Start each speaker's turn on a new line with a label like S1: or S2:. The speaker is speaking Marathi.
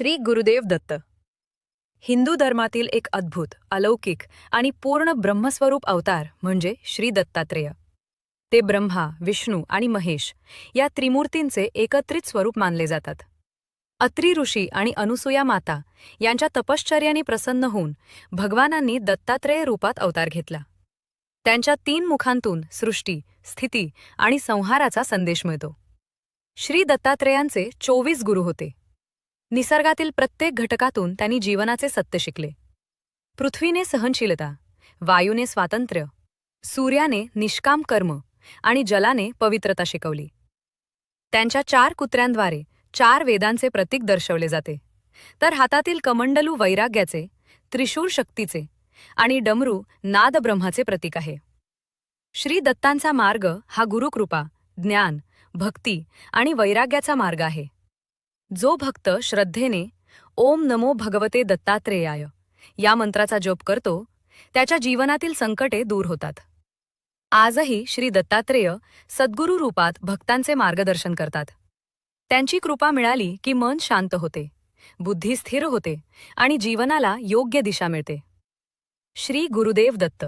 S1: श्री गुरुदेव दत्त. हिंदू धर्मातील एक अद्भुत अलौकिक आणि पूर्ण ब्रह्मस्वरूप अवतार म्हणजे श्री दत्तात्रेय. ते ब्रह्मा विष्णू आणि महेश या त्रिमूर्तींचे एकत्रित स्वरूप मानले जातात. अत्री ऋषी आणि अनुसूया माता यांच्या तपश्चर्याने प्रसन्न होऊन भगवानांनी दत्तात्रेय रूपात अवतार घेतला. त्यांच्या तीन मुखांतून सृष्टी स्थिती आणि संहाराचा संदेश मिळतो. श्री दत्तात्रेयांचे चोवीस गुरु होते. निसर्गातील प्रत्येक घटकातून त्यांनी जीवनाचे सत्य शिकले. पृथ्वीने सहनशीलता वायूने स्वातंत्र्य सूर्याने निष्काम कर्म आणि जलाने पवित्रता शिकवली. त्यांच्या चार कुत्र्यांद्वारे चार वेदांचे प्रतीक दर्शवले जाते. तर हातातील कमंडलू वैराग्याचे त्रिशूर शक्तीचे आणि डमरू नादब्रह्माचे प्रतीक आहे. श्री दत्तांचा मार्ग हा गुरुकृपा ज्ञान भक्ती आणि वैराग्याचा मार्ग आहे. जो भक्त श्रद्धेने ओम नमो भगवते दत्तात्रेयाय या मंत्राचा जप करतो त्याच्या जीवनातील संकटे दूर होतात. आजही श्री दत्तात्रेय सद्गुरू रूपात भक्तांचे मार्गदर्शन करतात. त्यांची कृपा मिळाली की मन शांत होते बुद्धी स्थिर होते आणि जीवनाला योग्य दिशा मिळते. श्री गुरुदेव दत्त